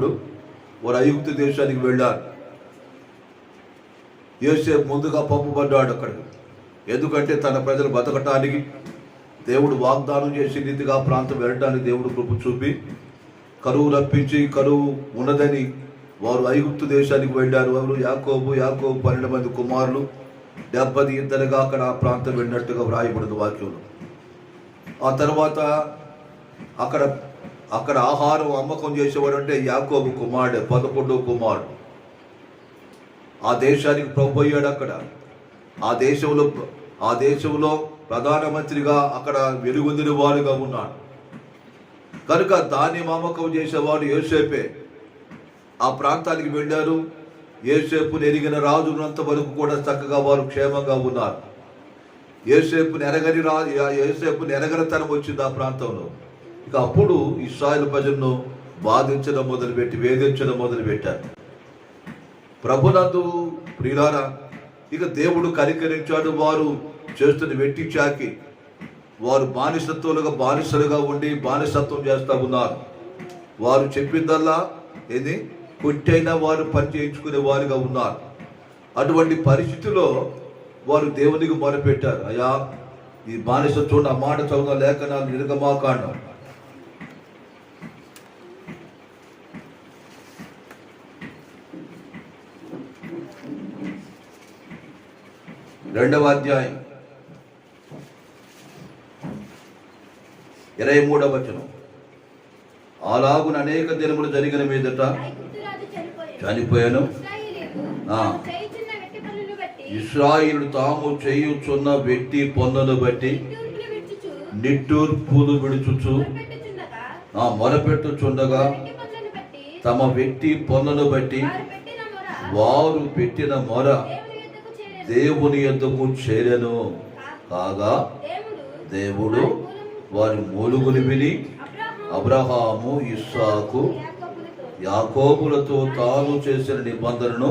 వచ్చినప్పుడు వారు అయుక్త దేశానికి వెళ్ళారు. యోసేపు ముందుగా పంపబడ్డాడు అక్కడికి. ఎందుకంటే తన ప్రజలు బతకటానికి దేవుడు వాగ్దానం చేసి రీతిగా ఆ ప్రాంతం వెళ్ళడానికి దేవుడు కృప చూపి కరువు రప్పించి కరువు ఉన్నదని వారు ఐగుప్తు దేశానికి వెళ్ళారు. వారు యాకోబు. యాకోబు పన్నెండు మంది కుమారులు. డెబ్బది ఇద్దరుగా అక్కడ ఆ ప్రాంతం వెళ్ళినట్టుగా వ్రాయబడదు వాక్యంలో. ఆ తర్వాత అక్కడ అక్కడ ఆహారం అమ్మకం చేసేవాడు అంటే యాకోబు కుమారుడు పదకొండో కుమారుడు. ఆ దేశానికి ప్రభు అక్కడ. ఆ దేశంలో ఆ దేశంలో ప్రధానమంత్రిగా అక్కడ వెలుగొందిన వారుగా ఉన్నాడు. కనుక దాన్ని అమ్మకం చేసేవాడు యోసేపే. ఆ ప్రాంతానికి వెళ్ళారు. యోసేపుని ఎరిగిన రాజు ఉన్నంత వరకు కూడా చక్కగా వారు క్షేమంగా ఉన్నారు. యోసేపుని ఎరగని రా ఏసేపుని ఎరగని తరం వచ్చింది ఆ ప్రాంతంలో. ఇక అప్పుడు ఇస్రాయల్ ప్రజలను బాధించడం మొదలుపెట్టి వేధించడం మొదలుపెట్టారు. ప్రభునందు ప్రియులారా ఇక దేవుడు కనికరించాడు వారు చేస్తున్న వెట్టి చాకి. వారు బానిసత్వాలుగా బానిసలుగా ఉండి బానిసత్వం చేస్తూ ఉన్నారు. వారు చెప్పిందల్లా ఏది? కొట్టైనా వారు పని చేయించుకునే వారుగా ఉన్నారు. అటువంటి పరిస్థితిలో వారు దేవునికి మొరపెట్టారు. అయ్యా ఈ బానిసత్వం ఆ మాట చదువున లేఖనాలు నిర్గమాకాండం. రెండవ అధ్యాయం. ఇరవై మూడవ వచనం. అలాగున అనేక దినములు జరిగిన మీదట చనిపోయాను. ఇశ్రాయేలీయులు తాము చేయుచున్న వెట్టి పనులను బట్టి ఇస్రాయిలు తాము చేయుచున్న వెట్టి పొందను బట్టి నిట్టూర్పులు విడుచుచు మొరపెట్టుచుండగా ఆ మొరపెట్టుచుండగా పనులను బట్టి తమ వెట్టి పొందను బట్టి వారు పెట్టిన మొర దేవుని యొద్దకు చేరెను. కాగా దేవుడు వారి మూలుగుని విని అబ్రాహాము, ఇస్సాకు యాకోబులతో తాను చేసిన నిబంధనను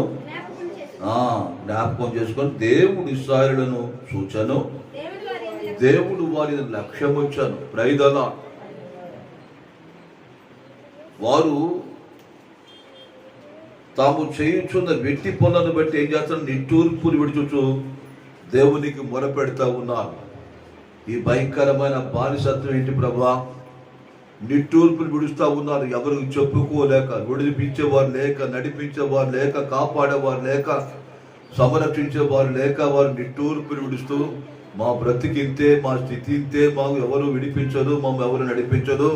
జ్ఞాపకం చేసుకుని, దేవుడు ఇస్రాయలను సూచను. దేవుడు వారిని లక్ష్యం. వచ్చాను ప్రైదల వారు తాము చేయించున్న వెట్టి పనులను బట్టి ఏం చేస్తారు నిట్టూర్పుని విడుచుచు దేవునికి మొరపెడతా ఉన్నారు. ఈ భయంకరమైన బానిసత్వం ఏంటి ప్రభా? నిట్టూర్పులు విడుస్తూ ఉన్నారు. ఎవరికి చెప్పుకోలేక విడిపించేవారు లేక నడిపించేవారు లేక కాపాడేవారు లేక సంరక్షించేవారు లేక వారు నిట్టూర్పులు విడుస్తూ మా బ్రతికింతే మా స్థితి ఇంతే మాకు ఎవరు విడిపించదు మమ్మల్ని ఎవరు నడిపించదు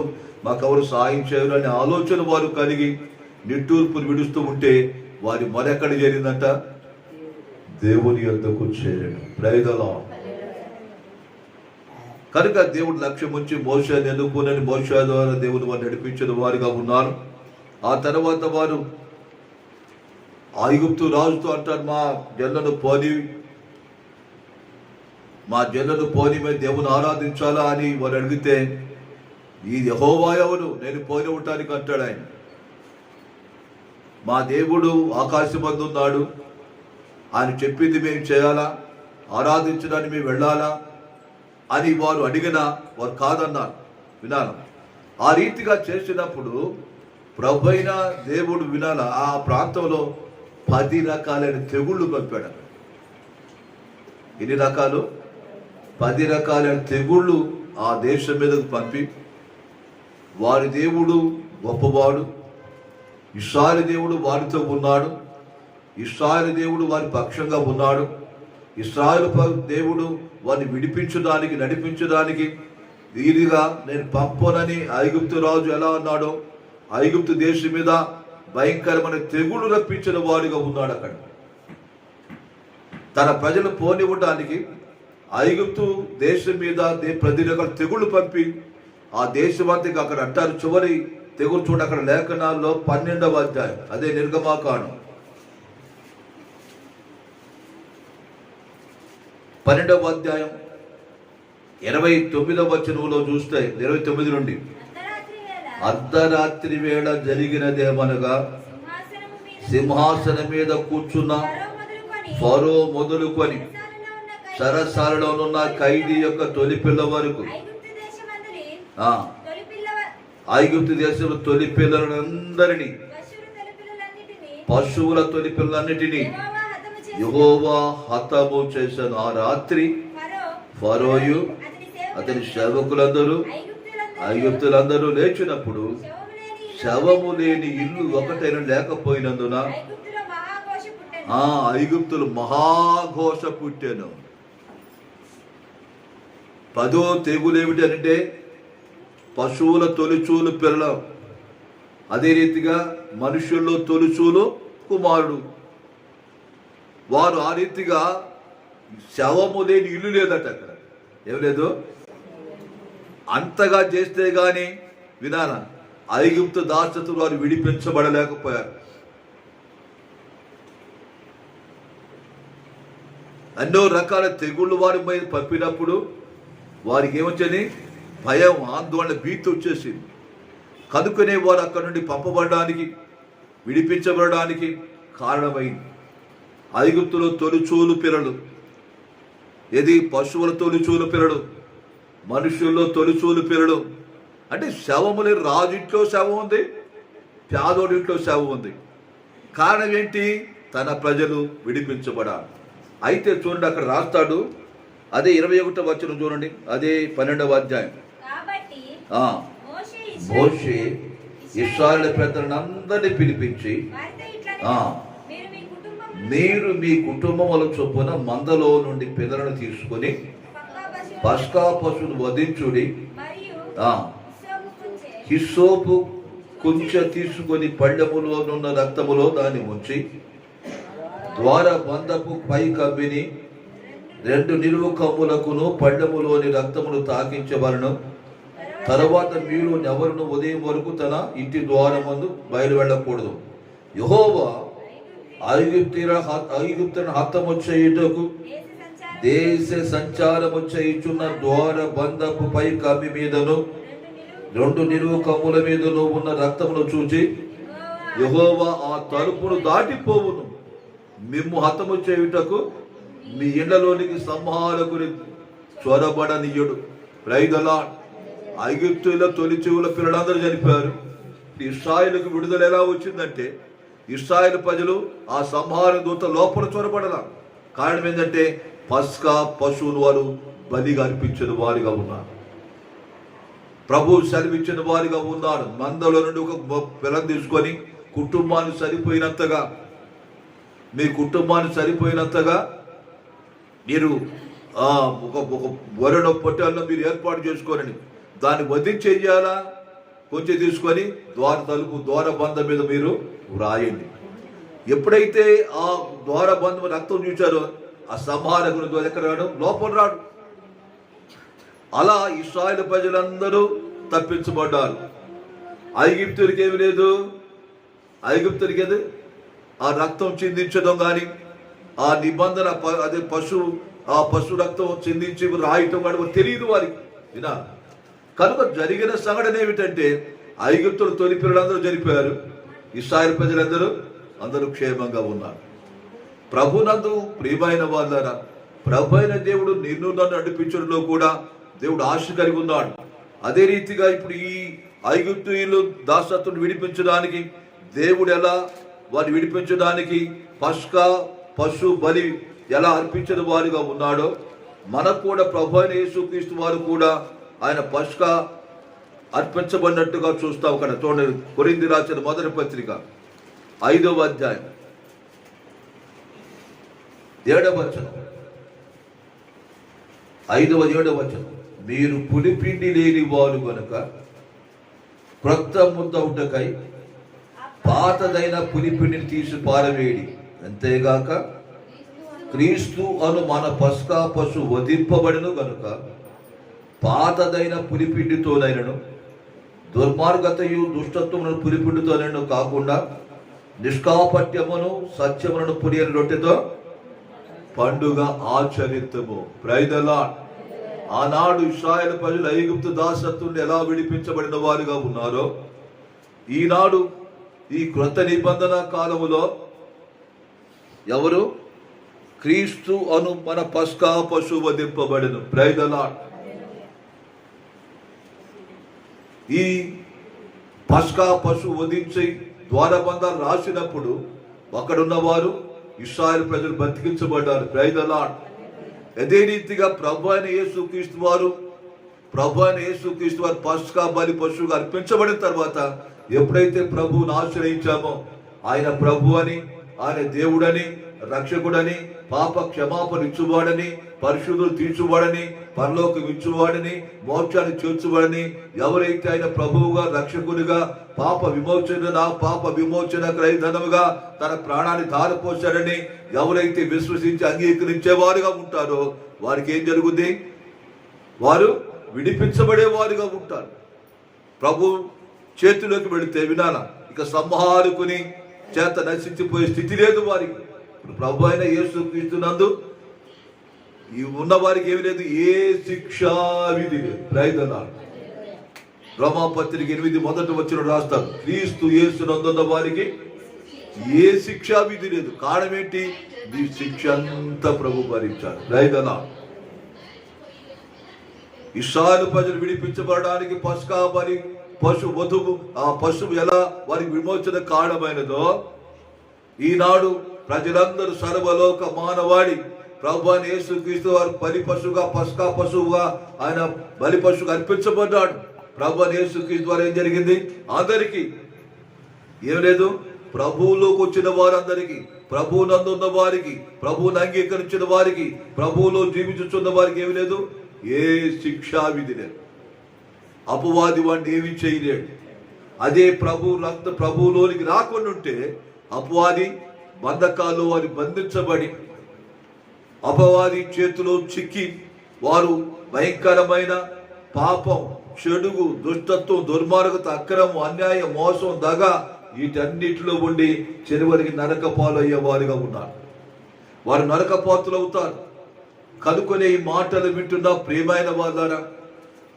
మాకెవరు సాయం చేయరు అనే ఆలోచన వారు కలిగి నిట్టూర్పులు విడుస్తూ ఉంటే వారి మరెక్కడ చేరిందంట దేవుని యొద్దకు చేరడం. ప్రైదలా కనుక దేవుడు లక్ష్యం ఉంచి మోసాన్ని ఎన్నుకునని మోసా ద్వారా దేవుడు వారు నడిపించిన వారుగా ఉన్నారు. ఆ తర్వాత వారు ఐగుప్తు రాజుతో అంటారు మా జల్లను పోని మా జల్లను పోని మేము దేవుని ఆరాధించాలా? అని వారు అడిగితే ఈ యహోవా ఎవరు? నేను పోని ఉండటానికి అంటాడు ఆయన. మా దేవుడు ఆకాశమందున్నాడు. ఆయన చెప్పింది మేము చేయాలా? ఆరాధించడానికి మేము వెళ్ళాలా? అని వారు అడిగినా వారు కాదన్నారు. వినాలా? ఆ రీతిగా చేసినప్పుడు ప్రభైన దేవుడు వినాల? ఆ ప్రాంతంలో పది రకాలైన తెగుళ్ళు పంపాడు ఎన్ని రకాలు? పది రకాలైన తెగుళ్ళు ఆ దేశం మీదకు పంపి వారి దేవుడు గొప్పవాడు. ఇస్రాయల్ దేవుడు వారితో ఉన్నాడు. ఇస్రాయల్ దేవుడు వారి పక్షంగా ఉన్నాడు. ఇస్రాయల్ ప- దేవుడు వారిని విడిపించడానికి నడిపించడానికి వీరిగా నేను పంపనని ఐగుప్తు రాజు ఎలా అన్నాడో ఐగుప్తు దేశం మీద భయంకరమైన తెగులు రప్పించిన వాడిగా ఉన్నాడు అక్కడ. తన ప్రజలు పోనివ్వడానికి ఐగుప్తు దేశం మీద ప్రతి రకాల తెగుళ్ళు పంపి ఆ దేశమంతకి అక్కడ అంటారు చివరి తెగులు చూడ అక్కడ లేఖనాల్లో పన్నెండవ అధ్యాయం. అదే నిర్గమాకాండం. పన్నెండవ అధ్యాయం ఇరవై తొమ్మిదవ వచనంలో చూస్తే ఇరవై తొమ్మిది నుండి. అర్ధరాత్రి వేళ. జరిగినదేమనగా సింహాసనం మీద కూర్చున్న ఫరో మొదలుకొని సరసాలలో ఉన్న ఖైదీ యొక్క తొలి పిల్ల వరకు. ఐగుప్తు దేశంలో తొలి పిల్లలందరినీ పశువుల తొలి పిల్లలన్నిటినీ యెహోవా హతము చేశాను ఆ రాత్రి ఫరో ఫరోయు అతని సేవకులు అతని సేవకులందరూ ఐగుప్తులందరూ లేచినప్పుడు శవము లేని ఇల్లు ఒకటైన లేకపోయినందున. ఆ ఐగుప్తులు మహాఘోష పుట్టెను. పదో తెగులు ఏమిటంటే పశువుల తొలిచూలు పిల్లల అదే రీతిగా మనుషుల్లో తొలిచూలు కుమారుడు. వారు ఆ రీతిగా శవము లేని ఇల్లు లేదట అక్కడ. ఏం లేదు? అంతగా చేస్తే గాని వినాలా ఐగుప్తు దాసతులు వారు విడిపించబడలేకపోయారు. ఎన్నో రకాల తెగుళ్ళు వారి మీద పంపినప్పుడు వారికి ఏమొచ్చని భయం ఆందోళన భీతి వచ్చేసింది. కనుకనే వారు అక్కడి నుండి పంపబడడానికి విడిపించబడడానికి కారణమైంది. ఐగుప్తులో తొలిచూలు పిల్లలు. ఇది పశువుల తొలిచూలు పిల్లలు. మనుషుల్లో తొలిచూలు పిల్లలు. అంటే శవములే రాజుంట్లో శవం ఉంది పేదోడింట్లో శవం ఉంది. కారణం ఏంటి? తన ప్రజలు విడిపించబడాలి. అయితే చూడండి అక్కడ రాస్తాడు. అదే ఇరవై ఒకటో వచ్చిన చూడండి. అదే పన్నెండవ అధ్యాయం. మోషే ఇస్రాయల్ పెద్దలను అందరినీ పిలిపించి. మీరు మీ కుటుంబముల చొప్పున మందలో నుండి పిల్లలను తీసుకొని పస్కా పశువును వధించుడి హిస్సోపు కొంచెం. తీసుకొని పళ్ళెములోనున్న రక్తములో దాన్ని ఉంచి ద్వార బంధపు పై కమ్మిని రెండు నిలువు కమ్ములకును పళ్ళెములోని రక్తమును తాకించవలను. తర్వాత మీరు ఎవరును ఉదయం వరకు తన ఇంటి ద్వారమందు బయలు వెళ్ళకూడదు యహోవా ఐగుప్తిర ఐగుప్తును హతము చేయుటకు దేశ దేశ సంచారము చేయుచున్న ద్వార బంధపు పై కమ్మి మీదను రెండు నిలువు కమ్ముల మీదను ఉన్న రక్తమును చూచి యహోవా ఆ తలుపును దాటిపోవును. మిమ్ము హతము చేయుటకు మీ ఇళ్ళలోనికి సంహారకుని చొరబడనీయుడు రైదలా ఐగుప్తుల తొలి చెవుల పిల్లలందరూ చనిపోయారు. ఇస్రాయిల్కు విడుదల ఎలా వచ్చిందంటే ఇస్రాయిల్ ప్రజలు ఆ సంహార దూత లోపల చొరబడలా. కారణం ఏంటంటే పస్కా పశువులు వారు బలిగా అర్పించిన వారిగా ఉన్నారు. ప్రభు సెలవిచ్చిన వారిగా ఉన్నారు. మందలో నుండి ఒక పిల్లని తీసుకొని కుటుంబాన్ని సరిపోయినంతగా మీ కుటుంబాన్ని సరిపోయినంతగా మీరు ఒక ఒక వరణ పొట్టాలను మీరు ఏర్పాటు చేసుకోరండి దాన్ని వదిలి ఏం చేయాలా? కొంచెం తీసుకొని ద్వార తలుపు ద్వార బంధం మీద మీరు వ్రాయండి. ఎప్పుడైతే ఆ ద్వార బంధం రక్తం చూచారో ఆ సంహారకుని ద్వారా ఎక్కడ రాడు? లోపల రాడు. అలా ఇస్రాయల్ ప్రజలందరూ తప్పించబడ్డారు. ఐగిప్తులకి ఏమి లేదు. ఐగుప్తులకి ఏది? ఆ రక్తం చిందించడం కానీ ఆ నిబంధన అదే పశు ఆ పశు రక్తం చిందించి రాయటం కానీ తెలియదు వారికి. వినా కనుక జరిగిన సంఘటన ఏమిటంటే ఐగుప్తులు తొలి పిల్లలందరూ చనిపోయారు. ఇస్రాయల్ ప్రజలందరూ అందరూ క్షేమంగా ఉన్నారు. ప్రభునందు ప్రియమైన వాళ్ళారా ప్రభు అయిన దేవుడు నిన్ను నన్ను నడిపించడంలో కూడా దేవుడు ఆశ కలిగి ఉన్నాడు. అదే రీతిగా ఇప్పుడు ఈ ఐగుప్తులు దాసత్వం విడిపించడానికి దేవుడు ఎలా వారిని విడిపించడానికి పస్కా పశు బలి ఎలా అర్పించిన వారుగా ఉన్నాడో మనకు కూడా ప్రభు అయిన యేసుక్రీస్తు వారు కూడా ఆయన పస్కా అర్పించబడినట్టుగా చూస్తాం అక్కడ చూడండి కొరింది రాసిన మొదటి పత్రిక ఐదవ అధ్యాయం. ఏడవ వచనం. ఐదవ ఏడవ వచనం. మీరు పులిపిండి లేని వారు గనుక క్రొత్త ముద్ద ఉండకై పాతదైన పులిపిండిని తీసి పారవేడి. అంతేగాక క్రీస్తు అను మన పస్కా పశు వధింపబడిను గనుక పాతదైన పులిపిండితోనైనను దుర్మార్గతయు దుష్టత్వమును పులిపిండితోనైనను కాకుండా నిష్కాపట్యమును సత్యములను పురియని రొట్టెతో పండుగ ఆచరిత్తము ప్రైదలా ఆనాడు ఇస్రాయేల్ ప్రజలు ఐగుప్తు దాసత్వం ఎలా విడిపించబడిన వారుగా ఉన్నారో ఈనాడు ఈ క్రొత్త నిబంధన కాలములో ఎవరు? క్రీస్తు అను మన పస్కా పశువు వధింపబడిన. ప్రైదలాట్ ఈ పస్కా పశు వధించి ద్వారబంధాలు రాసినప్పుడు అక్కడున్న వారు ఇస్రాయల్ ప్రజలు బతికించబడ్డారు. ప్రైదలాడ్ అదే రీతిగా ప్రభు అయిన యేసుక్రీస్తు వారు ప్రభు అయిన యేసుక్రీస్తు వారు పశుగా బలి పశువుగా అర్పించబడిన తర్వాత ఎప్పుడైతే ప్రభువును ఆశ్రయించామో ఆయన ప్రభు అని ఆయన దేవుడని రక్షకుడని పాప క్షమాపణ ఇచ్చువాడని పరిశుద్ధులు తీర్చువాడని పరలోకం ఇచ్చువాడని మోక్షాన్ని చేర్చువాడని ఎవరైతే ఆయన ప్రభువుగా రక్షకునిగా పాప విమోచన పాప విమోచన క్రైధనముగా తన ప్రాణాన్ని ధారపోశాడని ఎవరైతే విశ్వసించి అంగీకరించేవారుగా ఉంటారో వారికి ఏం జరుగుద్ది? వారు విడిపించబడేవారుగా ఉంటారు. ప్రభు చేతిలోకి వెళితే వినాల? ఇక సంహారుకుని చేత నశించిపోయే స్థితి లేదు వారికి. ప్రభు అయిన యేసు క్రీస్తునందు ఈ ఉన్న వారికి ఏమి లేదు ఏ శిక్షా విధి లేదు. రమాపత్రిక ఎనిమిది మొదటి వచ్చిన రాస్తారు క్రీస్తు యేసునందున్న వారికి ఏ శిక్షా విధి లేదు. కారణం ఏంటి? శిక్ష అంతా ప్రభు భరించాడు. రైతనాలు ఇషాలు ప్రజలు విడిపించబడడానికి పసుకా బలి పశు వధువు ఆ పశువు ఎలా వారికి విమోచన కారణమైనదో ఈనాడు ప్రజలందరూ సర్వలోక మానవాడి ప్రభు అని యేసుక్రీస్తు వారు బలి పశువుగా పసుకా పశువుగా ఆయన బలి పశువుగా అర్పించబడ్డాడు. ప్రభు అని యేసుక్రీస్తు ద్వారా ఏం జరిగింది? అందరికీ. ఏం లేదు? ప్రభువులోకి వచ్చిన వారందరికీ ప్రభువు నందున్న వారికి ప్రభువుని అంగీకరించిన వారికి ప్రభువులో జీవించుచున్న వారికి ఏమి లేదు? ఏ శిక్షా విధి లేదు. అపవాది వాడిని ఏమి చేయలేడు. అదే ప్రభు రక్త ప్రభువులోనికి రాకుండా ఉంటే అపవాది బంధకాలు వారి బంధించబడి అపవాది చేతిలో చిక్కి వారు భయంకరమైన పాపం చెడుగు దుష్టత్వం దుర్మార్గత అక్రమం అన్యాయం మోసం దగ వీటన్నిటిలో ఉండి చివరికి నరక పాలయ్యే వారుగా ఉన్నారు. వారు నరక పాత్రలు అవుతారు. కనుకొనే ఈ మాటలు వింటున్న ప్రియమైన వాళ్ళారా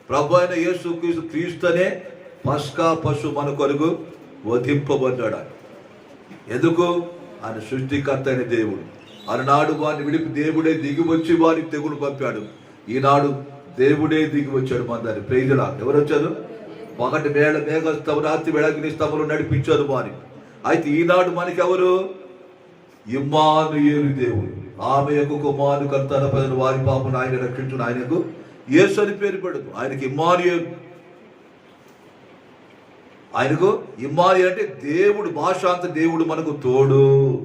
ప్రభు అయిన యేసు క్రీస్తు క్రీస్తునే పస్కా పశు మన కొరకు వధింపబడ్డాడు. ఎందుకు? ఆయన సృష్టికర్త అయిన దేవుడు. అలనాడు వారిని విడిపి దేవుడే దిగి వచ్చి వారికి తెగులు పంపాడు. ఈనాడు దేవుడే దిగి వచ్చాడు మన దాన్ని ప్రేజలా ఎవరు వచ్చారు? పగటి మేళ మేఘస్తము రాత్రి వెళగిని స్తములు నడిపించారు వారి అయితే ఈనాడు మనకెవరు ఇమ్మానుయేలు దేవుడు. ఆమె యొక్క కుమారు కర్తన ప్రజలు వారి పాపను ఆయన రక్షించిన. ఆయనకు యేసు అని పేరు పెడదు ఆయనకి ఇమ్మానుయేలు. ఆయనకు ఇమ్మాని అంటే దేవుడు భాషాంత దేవుడు మనకు తోడు.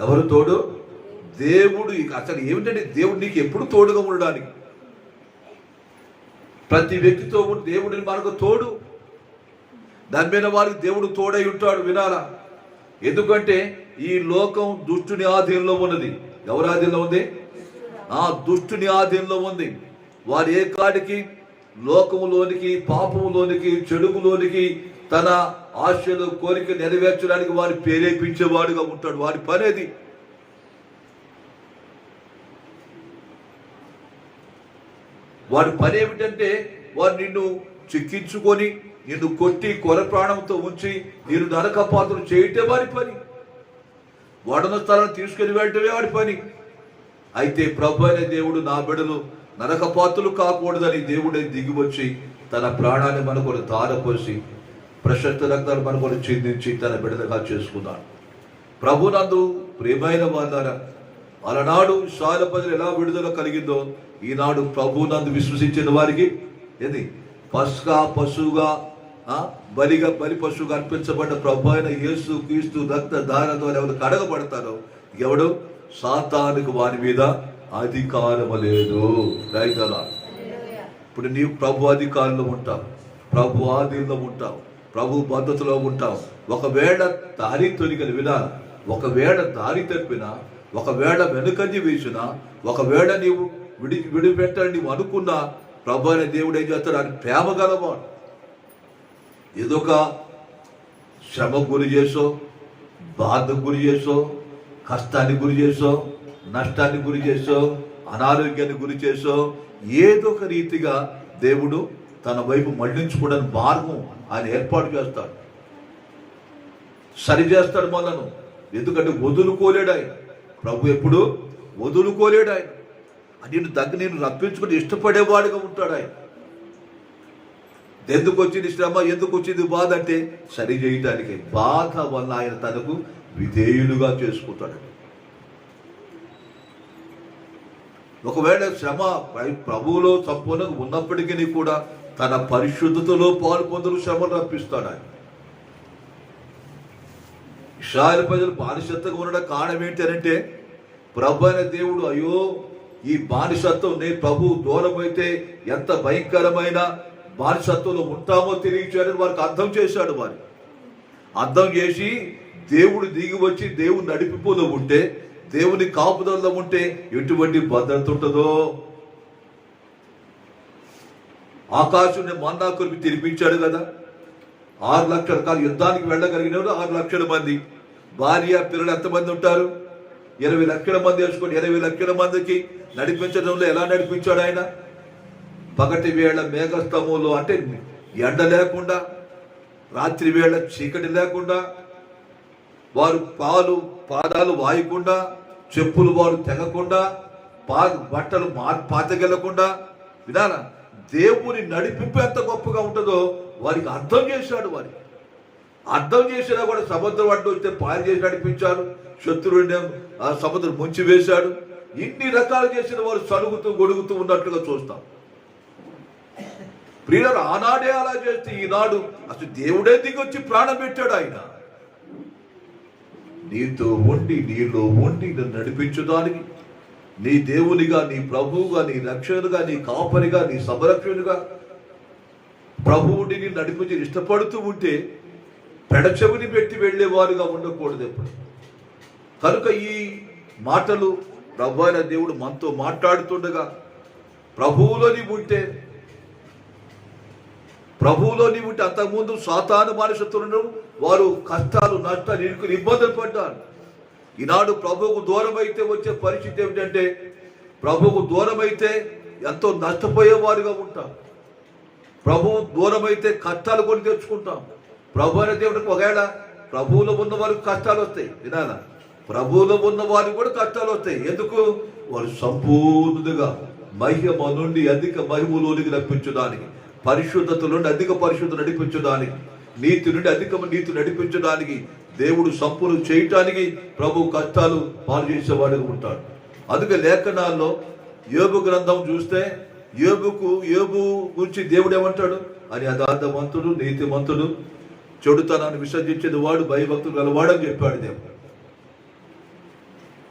ఎవరు తోడు? దేవుడు. ఇక అసలు ఏమిటంటే దేవుడు నీకు ఎప్పుడు తోడుగా ఉండడానికి? ప్రతి వ్యక్తితో దేవుడిని మనకు తోడు. దాని మీద వారికి దేవుడు తోడై ఉంటాడు వినాలా? ఎందుకంటే ఈ లోకం దుష్టుని ఆధీనంలో ఉన్నది. ఎవరి ఆధీనంలో ఉంది? ఆ దుష్టుని ఆధీనంలో ఉంది. వారు ఏ కాడికి? లోకములోనికి పాపములోనికి చెడుగులోనికి తన ఆశలు కోరిక నెరవేర్చడానికి వారిని ప్రేరేపించేవాడుగా ఉంటాడు. వారి పనేది? వారి పని ఏమిటంటే వారు నిన్ను చిక్కించుకొని నిన్ను కొట్టి కొర ప్రాణంతో ఉంచి నేను నరక పాత్రలు చేయటే వారి పని. వడన స్థలాన్ని తీసుకెళ్ళి వెళ్ళటమే వాడి పని. అయితే ప్రభు అనే దేవుడు నా బిడలు నరక పాత్రలు కాకూడదని దేవుడే దిగివచ్చి తన ప్రాణాన్ని మనకు తారపోసి ప్రశస్త రక్తాలు మన కొరకు చిందించి తన బిడలుగా చేసుకున్నాడు ప్రభునందు ప్రియమైన వాళ్ళారా అలనాడు సాల ప్రజలు ఎలా విడుదల కలిగిందో ఈనాడు ప్రభునందు విశ్వసించిన వారికి ఏది? పసుగా పశువుగా బలిగా బలి పశువుగా అర్పించబడ్డ ప్రభు అయిన యేసు క్రీస్తు రక్త ధారతో ఎవరు కడగబడతారో ఎవడు? సాతానికి వారి మీద అధికారం లేదు. రైతలా ఇప్పుడు నీవు ప్రభు అధికారంలో ఉంటావు ప్రభు ఆధీనంలో ఉంటావు. ప్రభు పద్ధతిలో ఉంటాం. ఒకవేళ దారి తొలికలు వినా ఒకవేళ దారి తప్పినా ఒకవేళ వెనుకంజి వేసినా ఒకవేళ నీవు విడి విడిపెట్టాలని నీవు అనుకున్నా ప్రభు అనే దేవుడు ఏం చేస్తాడు? ఆయన ప్రేమ గలవాడు. ఏదొక శ్రమ గురి చేసో బాధ గురి చేసో కష్టాన్ని గురి చేసో నష్టాన్ని గురి చేసో అనారోగ్యాన్ని గురి చేసో ఏదో ఒక రీతిగా దేవుడు తన వైపు మళ్ళించుకోవడానికి మార్గం ఆయన ఏర్పాటు చేస్తాడు. సరి చేస్తాడు మనను. ఎందుకంటే వదులుకోలేడు ఆయన. ప్రభు ఎప్పుడు వదులుకోలేడు ఆయన. నేను దగ్గర నేను రప్పించుకుని ఇష్టపడేవాడుగా ఉంటాడు ఆయన. ఎందుకు వచ్చింది శ్రమ ఎందుకు వచ్చింది బాధ అంటే సరి చేయడానికి బాధ వల్ల ఆయన తనకు విధేయులుగా చేసుకుంటాడు. ఒకవేళ శ్రమ ప్రభువులో సంపూర్ణంగా ఉన్నప్పటికీ కూడా తన పరిశుద్ధతలో పాలు పొందరు శ్రమను రప్పిస్తాడు ఆయన ఇషాయిల ప్రజలు బానిసత్వంగా ఉండడం కారణం ఏంటంటే ప్రభు అనే దేవుడు అయ్యో ఈ బానిసత్వం నేను ప్రభు దూరమైతే ఎంత భయంకరమైన బానిసత్వంలో ఉంటామో తెలియచేయని వారికి అర్థం చేశాడు వారి. అర్థం చేసి దేవుడు దిగి వచ్చి దేవుడు నడిపిపోలో ఉంటే దేవుని కాపుదల్లో ఉంటే ఎటువంటి భద్రత ఉంటుందో? ఆకాశం మందా కురిపి తినిపించాడు కదా. ఆరు లక్షల కాదు యుద్ధానికి వెళ్ళగలిగిన ఆరు లక్షల మంది. భార్య పిల్లలు ఎంతమంది ఉంటారు? ఇరవై లక్షల మంది వేసుకొని ఇరవై లక్షల మందికి నడిపించడంలో ఎలా నడిపించాడు ఆయన? పగటి వేళ మేఘస్తంభంలో అంటే ఎండ లేకుండా రాత్రి వేళ చీకటి లేకుండా వారు పాలు పాదాలు వాయకుండా చెప్పులు వారు తెగకుండా పా బట్టలు మా పాతగెళ్ళకుండా వినాలా? దేవుని నడిపింపు ఎంత గొప్పగా ఉంటుందో వారికి అర్థం చేశాడు వారి అర్థం చేసినా కూడా సముద్రం అడ్డు వస్తే పాలు చేసి నడిపించాడు. శత్రువుని ఆ సముద్రం ముంచి వేశాడు. ఇన్ని రకాలు చేసిన వారు సలుగుతూ గొడుగుతూ ఉన్నట్లుగా చూస్తాం. ప్రియులు ఆనాడే అలా చేస్తే ఈనాడు అసలు దేవుడే దిగొచ్చి ప్రాణం పెట్టాడు ఆయన. నీతో ఉండి నీలో ఉండి నిన్ను నడిపించడానికి నీ దేవునిగా నీ ప్రభువుగా నీ రక్షణగా నీ కాపరిగా నీ సంరక్షణగా ప్రభువుడిని నడిపించి ఇష్టపడుతూ ఉంటే పెడచెవిని పెట్టి వెళ్ళేవారుగా ఉండకూడదు ఎప్పుడు. కనుక ఈ మాటలు ప్రభు అయిన దేవుడు మనతో మాట్లాడుతుండగా ప్రభువులోని ఉంటే ప్రభువులోని ఉంటే అంతకుముందు సాతాను మానసత్తులను వారు కష్టాలు నష్టాలు ఇరుకులు ఇబ్బందులు పడ్డారు. ఈనాడు ప్రభువుకు దూరం అయితే వచ్చే పరిస్థితి ఏమిటంటే ప్రభువుకు దూరం అయితే ఎంతో నష్టపోయేవారుగా ఉంటాం. ప్రభువు దూరం అయితే కష్టాలు కొని తెచ్చుకుంటాం. ప్రభు అనే దేవుడికి ఒకవేళ ప్రభువులో ఉన్న వారికి కష్టాలు వస్తాయి వినాలా? ప్రభువులో ఉన్న వారికి కూడా కష్టాలు వస్తాయి. ఎందుకు? వారు సంపూర్ణంగా మహిమ నుండి అధిక మహిమలోనికి నడిపించడానికి పరిశుద్ధత నుండి అధిక పరిశుద్ధ నడిపించడానికి నీతి నుండి అధిక నీతి నడిపించడానికి దేవుడు సంపూర్ణ చేయటానికి ప్రభు కష్టాలు పాలు చేసేవాడుగా ఉంటాడు. అందుకే లేఖనాల్లో యోబు గ్రంథం చూస్తే యోబుకు యోబు గురించి దేవుడు ఏమంటాడు? అని యథార్థవంతుడు నీతివంతుడు చెడుతనాన్ని విసర్జించేది వాడు భయభక్తులు గలవాడని చెప్పాడు దేవుడు.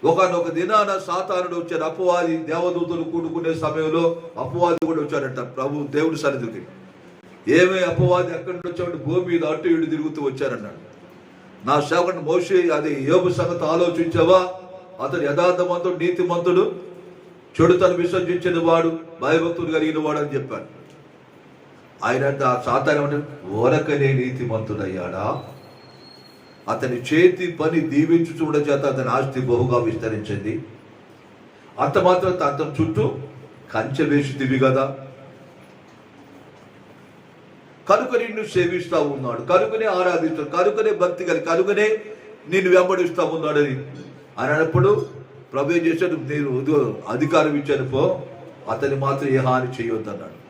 ఒకనొక దినాన సాతానుడు వచ్చాడు అపవాది దేవదూతలు కూడుకునే సమయంలో అపవాది కూడా వచ్చాడంట ప్రభు దేవుడి సన్నిధికి. ఏమే అపవాది ఎక్కడి నుంచి వచ్చాడు? భూమి మీద అటు ఇటు తిరుగుతూ వచ్చారన్నాడు. నా సేవకుడు మోషే అది యోగు సంగతి ఆలోచించావా? అతడు యథార్థవంతుడు నీతిమంతుడు చెడుతను విసర్జించిన వాడు భయభక్తులు కలిగిన వాడు అని చెప్పాడు. ఆయన ఆ సాతాను ఏమంటే ఓరకనే నీతిమంతుడయ్యాడా? అతని చేతి పని దీవించు చూడ చేత అతని ఆస్తి బహుగా విస్తరించింది. అంత మాత్రం అతని చుట్టూ కంచె వేసిదివి కదా? కనుక నిన్ను సేవిస్తూ ఉన్నాడు. కనుకనే ఆరాధిస్తాడు. కనుకనే భక్తి కలిగి కనుకనే నిన్ను వెంబడిస్తా ఉన్నాడని. అని అన్నప్పుడు ప్రభు ఏం చేశాడు? నేను అధికారం ఇచ్చాను పో. అతని మాత్రం ఏ హాని చేయొద్దు అన్నాడు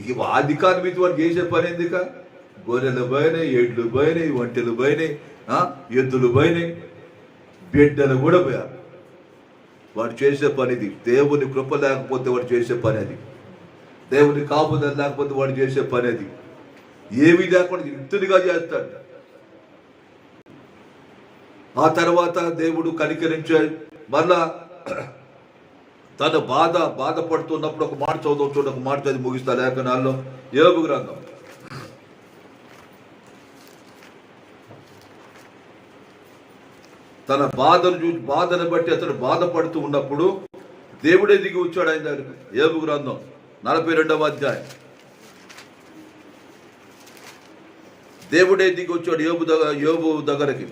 ఇక అధికారం ఇచ్చి వాడు చేసే పని ఎందుక? గొర్రెలు పోయినాయి ఎడ్లు పోయినాయి ఒంటెలు పోయినాయి ఎద్దులు పోయినాయి. బిడ్డలు కూడా పోయారు. వాడు చేసే పని ఇది దేవుని కృప లేకపోతే వాడు చేసే పని అది. దేవుని కాపుదల లేకపోతే వాడు చేసే పని అది ఏమీ లేకుండా ఇంతటిగా చేస్తాడు. ఆ తర్వాత దేవుడు కనికరించాడు మరలా తన బాధ బాధపడుతున్నప్పుడు ఒక మాట చదువు చూడ ఒక మాట చదివి ముగిస్తా. లేఖనాల్లో ఏబు గ్రంథం. తన బాధను చూసి బాధను బట్టి అతను బాధపడుతూ ఉన్నప్పుడు దేవుడే దిగి వచ్చాడు ఆయన దగ్గరికి. ఏబు గ్రంథం. నలభై రెండవ అధ్యాయం. దేవుడే దిగి వచ్చాడు యోబు దగ్గర యోబు దగ్గరకి.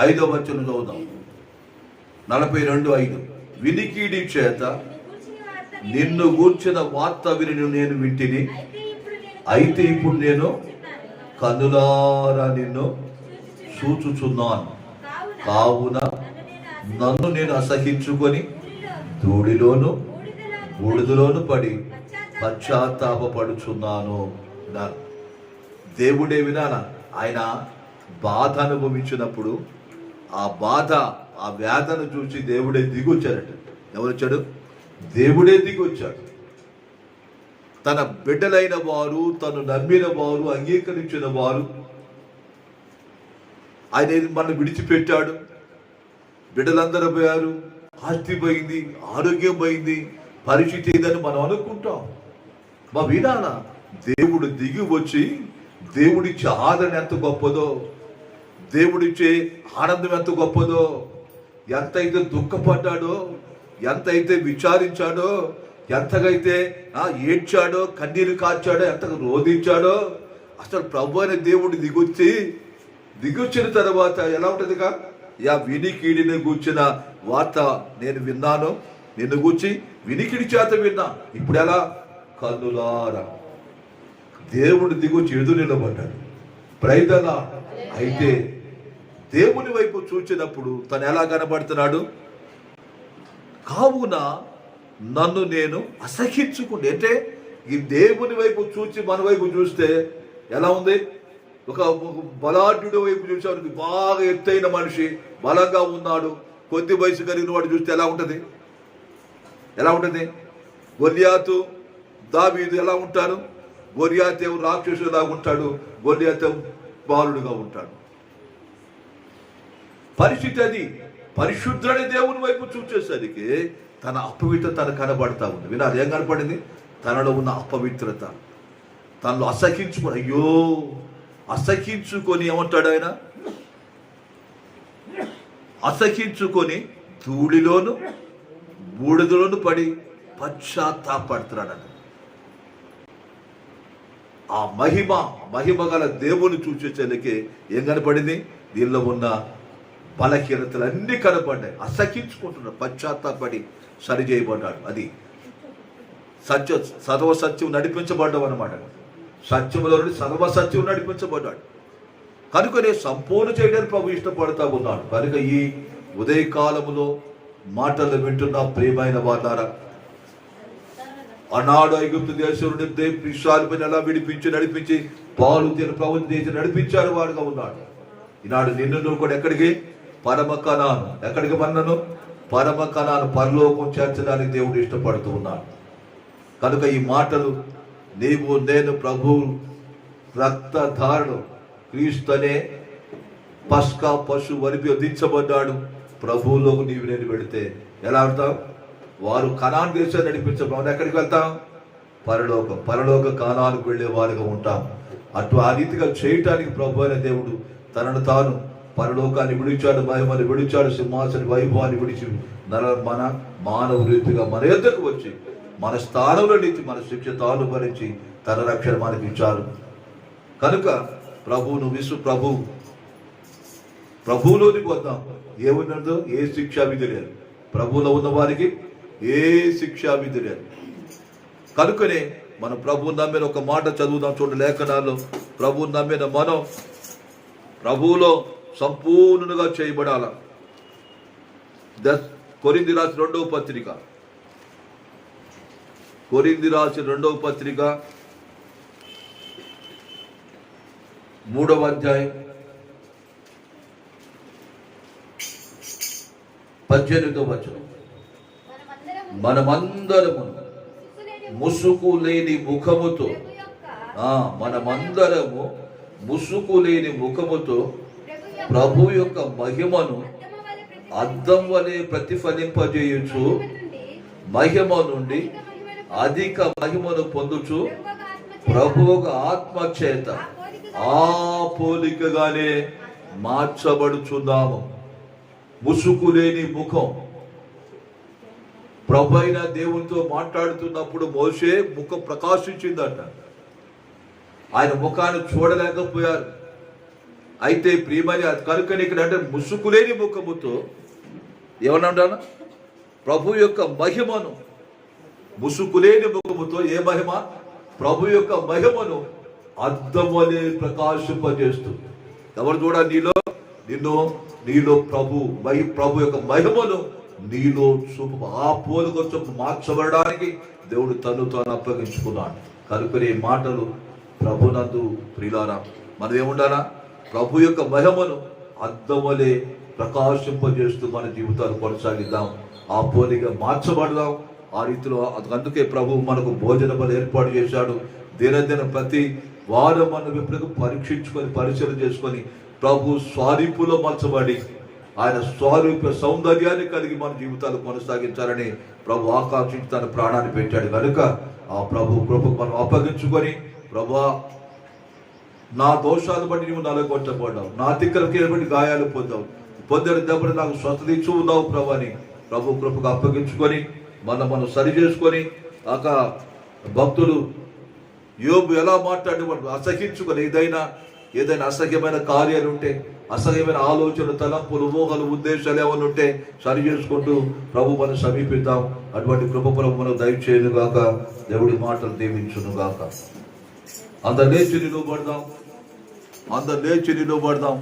ఐదో వచ్చిన చదువుదాం నలభై రెండు ఐదు. వినికిడి చేత నిన్ను గూర్చిన వార్త విని నేను వింటిని. అయితే ఇప్పుడు నేను కనులారా నిన్ను చూచుచున్నాను. కావున నన్ను నేను అసహించుకొని ధూళిలోను బూడిదలో బూడిదలోను పడి పశ్చాత్తాప పశ్చాత్తాపడుచున్నాను. దేవుడే వినాల ఆయన బాధ అనుభవించినప్పుడు ఆ బాధ ఆ వేదన చూసి దేవుడే దిగొచ్చారట. ఎవరు వచ్చాడు దేవుడే దిగొచ్చాడు. తన బిడ్డలైన వారు తను నమ్మిన వారు అంగీకరించిన వారు ఆయన ఏది మనల్ని విడిచిపెట్టాడు? బిడ్డలందరూ పోయారు. ఆస్తి పోయింది ఆరోగ్యం పోయింది పరిస్థితి ఏదని మనం అనుకుంటాం. మా విధాన దేవుడు దిగి వచ్చి దేవుడిచ్చే ఆదరణ ఎంత గొప్పదో దేవుడిచ్చే ఆనందం ఎంత గొప్పదో ఎంతైతే దుఃఖపడ్డాడో ఎంతైతే విచారించాడో ఎంతగైతే ఏడ్చాడో కన్నీరు కార్చాడో ఎంతగా రోధించాడో అసలు ప్రభు అనే దేవుడు దిగొచ్చి దిగొచ్చిన తర్వాత ఎలా ఉంటుందిగా? యా వినికిడిని గూర్చిన వార్త నేను విన్నాను. నిన్ను గూర్చి వినికిడి చేత విన్నా. ఇప్పుడు ఎలా? కన్నులారా. దేవుడు దిగొచ్చి ఎదురు నిలబడ్డాడు. ప్రైదలా అయితే దేవుని వైపు చూచినప్పుడు తను ఎలా కనబడుతున్నాడు? కావున నన్ను నేను అసహించుకుంటే అంటే ఈ దేవుని వైపు చూచి మన వైపు చూస్తే ఎలా ఉంది? ఒక బలాఢ్యుడు వైపు చూసేవాడికి బాగా ఎత్తైన మనిషి బలంగా ఉన్నాడు. కొద్ది వయసు కలిగిన వాడు చూస్తే ఎలా ఉంటుంది? ఎలా ఉంటుంది? గొలియాతు దావీదు ఎలా ఉంటారు? గొలియాతేవు రాక్షసులా ఉంటాడు. గొలియాతేవు బాలుడుగా ఉంటాడు. పరిస్థితి అది. పరిశుద్ధుడని దేవుని వైపు చూసేసరికి తన అపవిత్రత తన కనబడతా ఉంది. వినాలి ఏం కనపడింది? తనలో ఉన్న అపవిత్రత. తనలో అసహించుకుని అయ్యో! అసహించుకొని ఏమంటాడు ఆయన? అసహించుకొని ధూళిలోను బూడిదలోను పడి పశ్చాత్తాపడుతున్నాడు ఆ మహిమ మహిమ గల దేవుని చూసేసరికి ఏం కనపడింది? దీనిలో ఉన్న బలహీనతలన్నీ కనపడ్డాయి. అసహించుకుంటున్నాడు పశ్చాత్తాపడి సరి చేయబడ్డాడు అది సత్య సర్వ సత్యం నడిపించబడ్డావు అనమాట సత్యములో నుండి సర్వసత్యం నడిపించబడ్డాడు నడిపించబడ్డాడు. నేను సంపూర్ణ చేయడానికి ప్రభు ఇష్టపడతా ఉన్నాడు. కనుక ఈ ఉదయకాలములో మాటలు వింటున్న ప్రియమైన వాళ్ళారా అనాడు ఐగుప్తు దేశం నుండి విషయాలపై ఎలా విడిపించి నడిపించి పాలు తిన ప్రభు దేశం నడిపించారు వాడుగా ఉన్నాడు. ఈనాడు నిన్ను నువ్వు కూడా ఎక్కడికి? పరమ కణాను ఎక్కడికి మన్నను? పరమ కణాను పరలోకం చేర్చడానికి దేవుడు ఇష్టపడుతూ ఉన్నాడు. కనుక ఈ మాటలు నీవు నేను ప్రభు రక్తధారణం క్రీస్తునే పస్కా పశు వరిపి వధించబడ్డాడు ప్రభువులోకి నీవు నేను పెడితే ఎలా అర్థం వారు కణాన్ దేశాన్ని నడిపించబడి ఎక్కడికి వెళ్తాం? పరలోకం. పరలోక కాలానికి వెళ్ళే వారిగా ఉంటాం. అటు ఆ రీతిగా చేయటానికి ప్రభు అయిన దేవుడు తనను తాను పరలోకాన్ని విడిచాడు మహిమని విడిచాడు సింహాసని వైభవాన్ని విడిచి నర మన మానవ రీతిగా మన ఎద్దకు వచ్చి మన స్థానంలో నుంచి మన శిక్ష తాను భరించి తన రక్షణ మనకి ఇచ్చారు. కనుక ప్రభువును విశ్వ ప్రభు. ప్రభువులోనికి వద్దాం ఏమున్నదో ఏ శిక్షా విధి లేదు ప్రభువులో ఉన్న వారికి ఏ శిక్షా విధి లేదు కనుకనే మన ప్రభు నమ్మిన ఒక మాట చదువుదాం చూడండి లేఖనాల్లో. ప్రభు నమ్మిన మనం ప్రభువులో సంపూర్ణంగా చేయబడాల? దస్ కొరింది రాసి రెండవ పత్రిక. కొరింది రాసి రెండవ పత్రిక మూడవ అధ్యాయం పద్దెనిమిదవ వచనం. మనమందరము ముసుకు లేని ముఖముతో మనమందరము ముసుకు లేని ముఖముతో ప్రభు యొక్క మహిమను అద్దం వలె ప్రతిఫలింపజేయచ్చు మహిమ నుండి అధిక మహిమను పొందుచు ప్రభు ఒక ఆత్మ చేత ఆ పోలికగానే మార్చబడుచున్నాము. ముసుగు లేని ముఖం. ప్రభు అయిన దేవునితో మాట్లాడుతున్నప్పుడు మోసే ముఖం ప్రకాశించిందట. ఆయన ముఖాన్ని చూడలేకపోయారు. అయితే ప్రియమని కనుకని ఇక్కడ అంటే ముసుగులేని ముఖముతో ఏమన్నా ప్రభు యొక్క మహిమను ముసుకులేని ముఖముతో ఏ మహిమ? ప్రభు యొక్క మహిమను అద్దం వలె ప్రకాశింపజేస్తుంది. ఎవరు చూడాలి నీలో? నిన్ను నీలో ప్రభు మహి ప్రభు యొక్క మహిమను నీలో చూపు. ఆ పోలుక చొప్పు మార్చబడడానికి దేవుడు తను తాను అప్పగించుకున్నాడు. కనుకనే మాటలు ప్రభునందు ప్రిలారా మనం ఏముండాలా? ప్రభు యొక్క మహిమను అద్దవలే ప్రకాశింపజేస్తూ మన జీవితాలు కొనసాగిద్దాం. ఆ పోలిగా మార్చబడదాం. ఆ రీతిలో అందుకే ప్రభు మనకు భోజన ఏర్పాటు చేశాడు. దినదిన ప్రతి వారం మనం ఎప్పుడు పరీక్షించుకొని పరిశీలన చేసుకొని ప్రభు స్వారీపులో మలచబడి ఆయన స్వరూప సౌందర్యాన్ని కలిగి మన జీవితాలు కొనసాగించాలని ప్రభు ఆకాంక్షించి తన ప్రాణాన్ని పెట్టాడు. కనుక ఆ ప్రభు ప్రభు మనం అప్పగించుకొని ప్రభా నా దోషాలు బట్టి నువ్వు నలగొట్టబడ్డావు నా తిక్కలకి బట్టి గాయాలు పొందావు. పొందిన దెబ్బలు నాకు స్వస్థత ఇచ్చి ఉన్నావు ప్రభు అని ప్రభు కృపకు అప్పగించుకొని మనం మనం సరి చేసుకొని ఒక భక్తులు యోబు ఎలా మాట్లాడేవాడు అసహించుకొని ఏదైనా ఏదైనా అసహ్యమైన కార్యాలు ఉంటే అసహ్యమైన ఆలోచనలు తలంపులు ఊహలు ఉద్దేశాలు ఏమైనా ఉంటే సరి చేసుకుంటూ ప్రభు మనం సమీపిద్దాం. అటువంటి కృప ప్రభు మనం దయచేయను గాక. దేవుడి మాటలు దీవించును గాక. అందరు లేచి నిలువబడదాం అందరు లేచి నిలువబడదాం